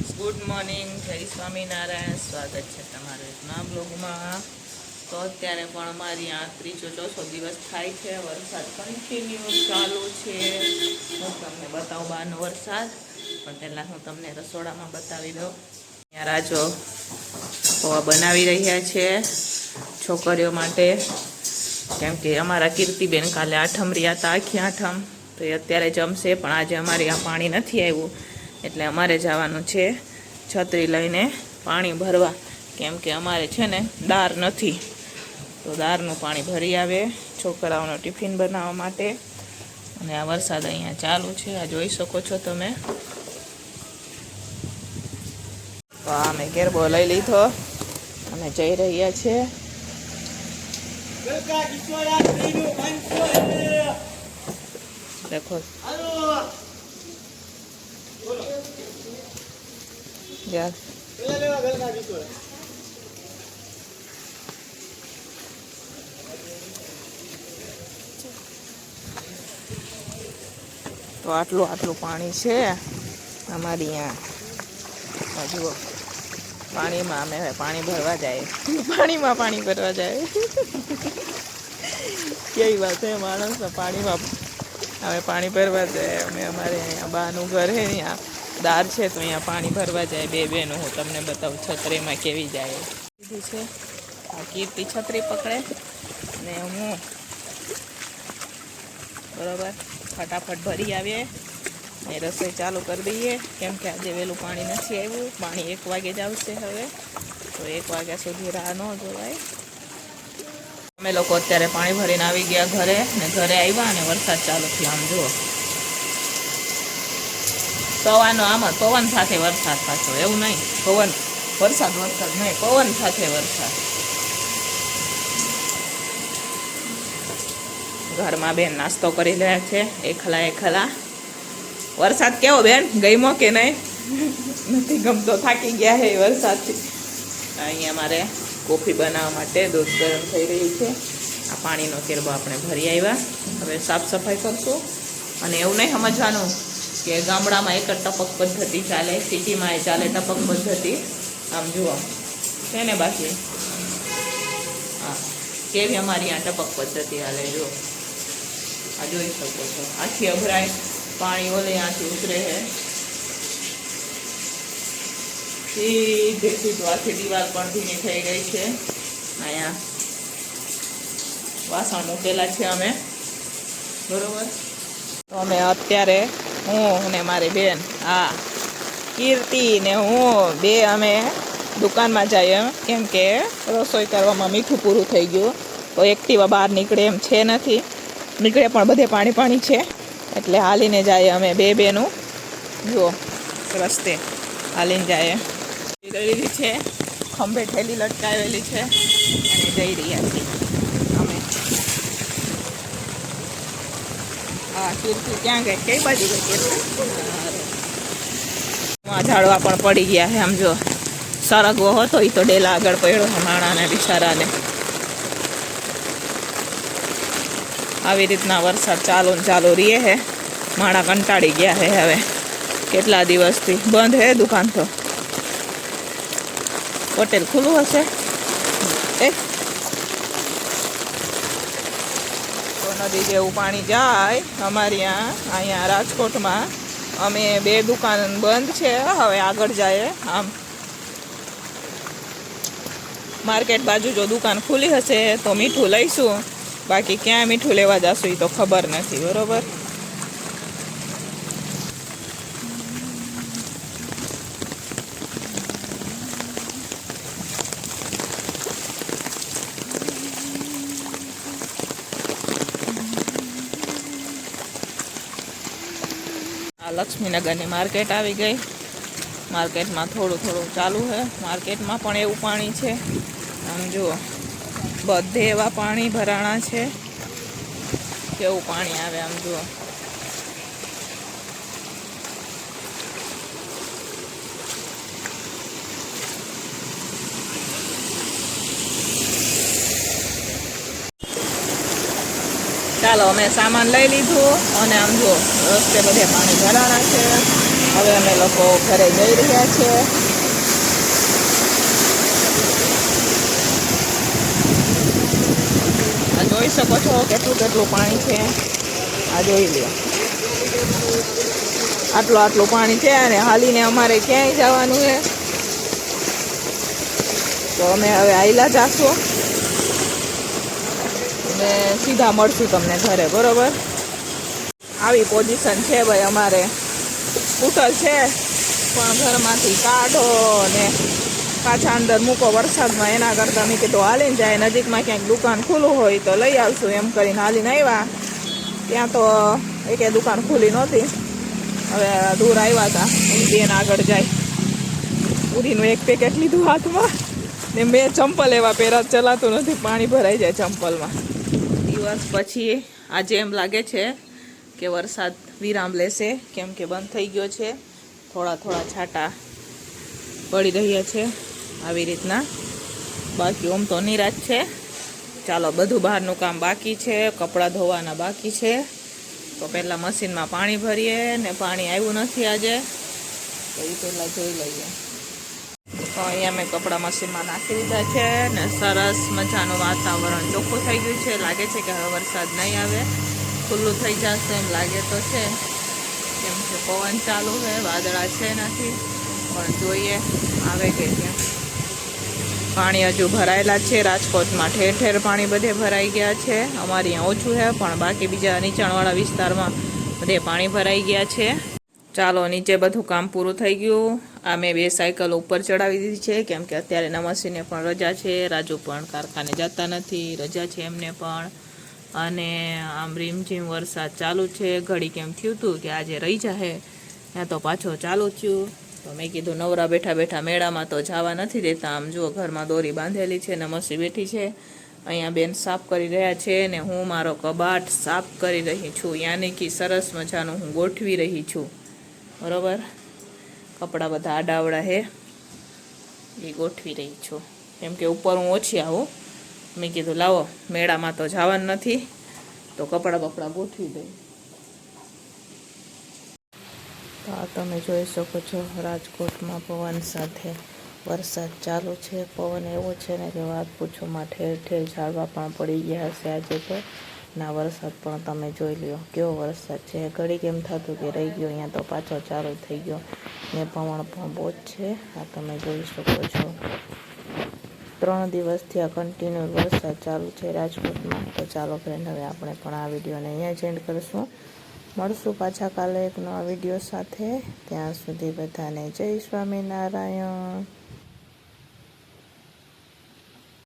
Friends good morning જય સ્વામિનારાયણ. સ્વાગત છે તમારું નવા બ્લોગમાં. તો અત્યારે પણ અમારી આ ત્રીજો ચોથો દિવસ થાય છે. વરસાદ કન્ટિન્યુ ચાલુ છે. હું તમને બતાવું બહારનો વરસાદ. પણ પહેલાં હું તમને રસોડામાં બતાવી દઉં. અહીંયા રાજો પૌવા બનાવી રહ્યા છે છોકરીઓ માટે. કેમ કે અમારા કીર્તિબેન કાલે આઠમ રહ્યા હતા આખી આઠમ. તો એ અત્યારે જમશે, પણ આજે અમારે આ પાણી નથી આવ્યું. એટલે અમારે જવાનું છે છત્રી લઈને પાણી ભરવા. કેમ કે અમારે છે ને દાર નથી. તો દારનું પાણી ભરી આવે છોકરાઓનો ટિફિન બનાવવા માટે. અને આ વરસાદ અહીંયા ચાલુ છે. આ જોઈ શકો છો તમે. તો આ મેં ગેરબો લઈ લીધો. અમે જઈ રહ્યા છીએ દેખો યાર તો આટલું આટલું પાણી છે અમારી અહીંયા. જુઓ, પાણીમાં અમે પાણી ભરવા જાય. પાણીમાં પાણી ભરવા જાય. કેવી વાત છે, માણસ પાણીમાં અમે પાણી ભરવા જાય. અમે અમારે અહીંયા બાનું ઘર છે ત્યાં દાર છે તો અહીંયા પાણી ભરવા જાય, બે બેનો હું તમને બતાવું છત્રીમાં કેવી જાય. કીધું છે. આ કીર્તિ છત્રી પકડે. ને હું બરાબર ફટાફટ ભરી આવીએ. ને રસોઈ ચાલુ કરી દઈએ. કેમ કે આજે વહેલું પાણી નથી આવ્યું. પાણી એક વાગે જ આવશે હવે. તો એક વાગ્યા સુધી રાહ ન જોવાય. અમે લોકો અત્યારે પાણી ભરીને આવી ગયા ઘરે. ને ઘરે આવ્યા અને વરસાદ ચાલુ થયો. આમ જુઓ. પવનનો આમાં પવન સાથે વરસાદ પાછો, એવું નહીં. પવન, વરસાદ વરસાદ નહીં, પવન સાથે વરસાદ. ઘરમાં બેન નાસ્તો કરી રહ્યા છે, એકલા એકલા. વરસાદ કેવો બેન? ગયમો કે નહીં? નથી ગમતો, થાકી ગયા છે વરસાદથી. અહીંયા મારે કોફી બનાવવા માટે દૂધ ગરમ થઈ રહ્યું છે. આ પાણીનો કેરબો આપણે ભરી આવ્યા. હવે સાફ સફાઈ કરશું. અને એવું નહીં સમજવાનું કે ગામડામાં એક જ ટપક પદ્ધતિ ચાલે, સિટીમાં એ ચાલે ટપક પદ્ધતિ. આમ જુઓ. છે ને બાકી. હા. કેવી અમારી આ ટપક પદ્ધતિ હાલે, જુઓ. આ જોઈ શકો છો. આથી અભરાય, પાણી ઓલે આથી ઉતરે છે. સીધે સીધું આખી દિવાલ પણ ભીની થઈ ગઈ છે. અહીંયા વાસણ મૂકેલા છે અમે. બરોબર? અમે અત્યારે હું અને મારી બેન, હા. કીર્તિ ને હું બે અમે દુકાનમાં જઈએ કેમ કે રસોઈ કરવામાં મીઠું પૂરું થઈ ગયું. તો એક્ટિવા બહાર નીકળે એમ છે નથી. નીકળે પણ બધે પાણી પાણી છે. એટલે હાલીને જાય અમે બે બેનું. જુઓ, રસ્તે હાલીને જઈએ. લીધી છે. ખંભે થેલી લટકાવેલી છે. અને જઈ રહ્યા છીએ અમે હા કીર્તિ ક્યાં ગઈ? ઝાડવા પણ પડી ગયા છે, આમ જો સરગવો હતો એ તો ડેલા આગળ પડ્યો માણાને, બિચારાને. આવી રીતના વરસાદ ચાલુ ને ચાલુ રહે છે. માણા કંટાળી ગયા છે હવે. કેટલા દિવસથી બંધ હે દુકાન તો? હોટેલ ખુલ્લું હશે? એ નદી જેવું પાણી જાય અમારી અહીંયા રાજકોટમાં. અમે બે દુકાન બંધ છે, હવે આગળ જાય આમ. માર્કેટ બાજુ જો દુકાન ખુલી હશે તો મીઠું લઈશું. બાકી ક્યાં મીઠું લેવા જશું એ તો ખબર નથી, બરોબર? લક્ષ્મીનગરની માર્કેટ આવી ગઈ. માર્કેટમાં થોડું થોડું ચાલુ છે. માર્કેટમાં પણ એવું પાણી છે. આમ જુઓ, બધે એવા પાણી ભરાણા છે. કેવું પાણી આવે આમ જુઓ. ચાલો, અમે સામાન લઈ લીધું અને આમ જો રસ્તે બધે પાણી ભરાણા છે. હવે અમે લોકો ઘરે જઈ રહ્યા આ જોઈ શકો છો કેટલું કેટલું પાણી છે. આ જોઈ લો. આટલું આટલું પાણી છે અને હાલીને અમારે ક્યાંય જવાનું છે. તો અમે હવે આયલા જાશું. અને સીધા મળશું તમને ઘરે, બરોબર? આવી પોઝિશન છે ભાઈ અમારે. સ્કૂટર છે, પણ ઘરમાંથી કાઢો ને પાછા અંદર મૂકો વરસાદમાં. એના કરતાં મેં કીધું, હાલીને જાય, નજીકમાં ક્યાંક દુકાન ખુલ્લું હોય તો લઈ આવશું, એમ કરીને હાલીને આવ્યા. ત્યાં તો એકે દુકાન ખુલ્લી નહોતી. હવે દૂર આવ્યા હતા એ બેન આગળ જાય. પૂરીનું એક પેકેટ લીધું હાથમાં. ને મેં ચંપલ એવા પહેરા ચલાતું નથી. પાણી ભરાઈ જાય ચંપલમાં. દિવસ પછી આજે એમ લાગે છે કે વરસાદ વિરામ લેશે, કેમ કે બંધ થઈ ગયો છે. થોડા થોડા છાંટા પડી રહ્યા છે આવી રીતના. બાકી ઓમ તો નિરાજ છે. ચાલો, બધું બહારનું કામ બાકી છે, કપડાં ધોવાના બાકી છે. તો પહેલાં મશીનમાં પાણી ભરીએ ને પાણી આવ્યું નથી આજે. તો એ પહેલાં જોઈ લઈએ. તો અહીંયા મેં કપડાં મશીનમાં નાખી દીધા છે ને સરસ મજાનું વાતાવરણ ચોખ્ખું થઈ ગયું છે. લાગે છે કે હવે વરસાદ નહીં આવે. ખુલ્લું થઈ જશે એમ લાગે તો છે. કેમ કે પવન ચાલુ છે, વાદળા છે નથી. પણ જોઈએ, આવે કે ત્યાં પાણી હજુ ભરાયેલા છે. રાજકોટમાં ઠેર ઠેર પાણી બધે ભરાઈ ગયા છે. અમારે અહીંયા ઓછું છે, પણ બાકી બીજા નીચાણવાળા વિસ્તારમાં બધે પાણી ભરાઈ ગયા છે. ચાલો, નીચે બધું કામ પૂરું થઈ ગયું. આ મેં બે સાયકલ ઉપર ચડાવી દીધી છે, કેમ કે અત્યારે નમસીને પણ રજા છે, રાજુ પણ કારખાને જતા નથી, રજા છે એમને પણ. અને આમ રીમઝીમ વરસાદ ચાલુ છે, ઘડી કેમ થયું હતું કે આજે રહી જાહે? ત્યાં તો પાછો ચાલુ થયું. તો મેં કીધું, નવરા બેઠા બેઠા મેળામાં તો જવા નથી દેતા. આમ જો ઘરમાં દોરી બાંધેલી છે નમસી બેઠી છે. અહીંયા બેન સાફ કરી રહ્યા છે ને હું મારો કબાટ સાફ કરી રહી છું. યાની કે સરસ મજાનું હું ગોઠવી રહી છું. બરોબર? કપડાં બધા આડાવડા હે. એ ગોઠવી રહી છું. કેમ કે ઉપર હું ઓછી આવું. મેં કીધું, લાવો, મેળામાં તો જવાનું નથી. તો કપડાં બપડા ગોઠવી દઈ. તો આ તમે જોઈ શકો છો, રાજકોટમાં પવન સાથે વરસાદ ચાલુ છે. પવન એવો છે ને કે વાત પૂછોમાં ઠેર ઠેર ઝાડવા પણ પડી ગયા હશે આજે તો. ના, વરસાદ પણ તમે જોઈ લ્યો, કેવો વરસાદ છે. ઘડી કેમ થતું કે રહી ગયો, અહીંયા તો પાછો ચાલુ થઈ ગયો. ને પવન પણ બહુ જ છે. આ તમે જોઈ શકો છો. ત્રણ દિવસથી આ કન્ટિન્યુ વરસાદ ચાલુ છે રાજકોટમાં. તો ચાલો ફ્રેન્ડ હવે આપણે પણ આ વિડીયોને અહીંયા જ એન્ડ કરીશું. મળશું પાછા કાલે એક નવા વીડિયો સાથે. ત્યાં સુધી બધાને જય સ્વામિનારાયણ.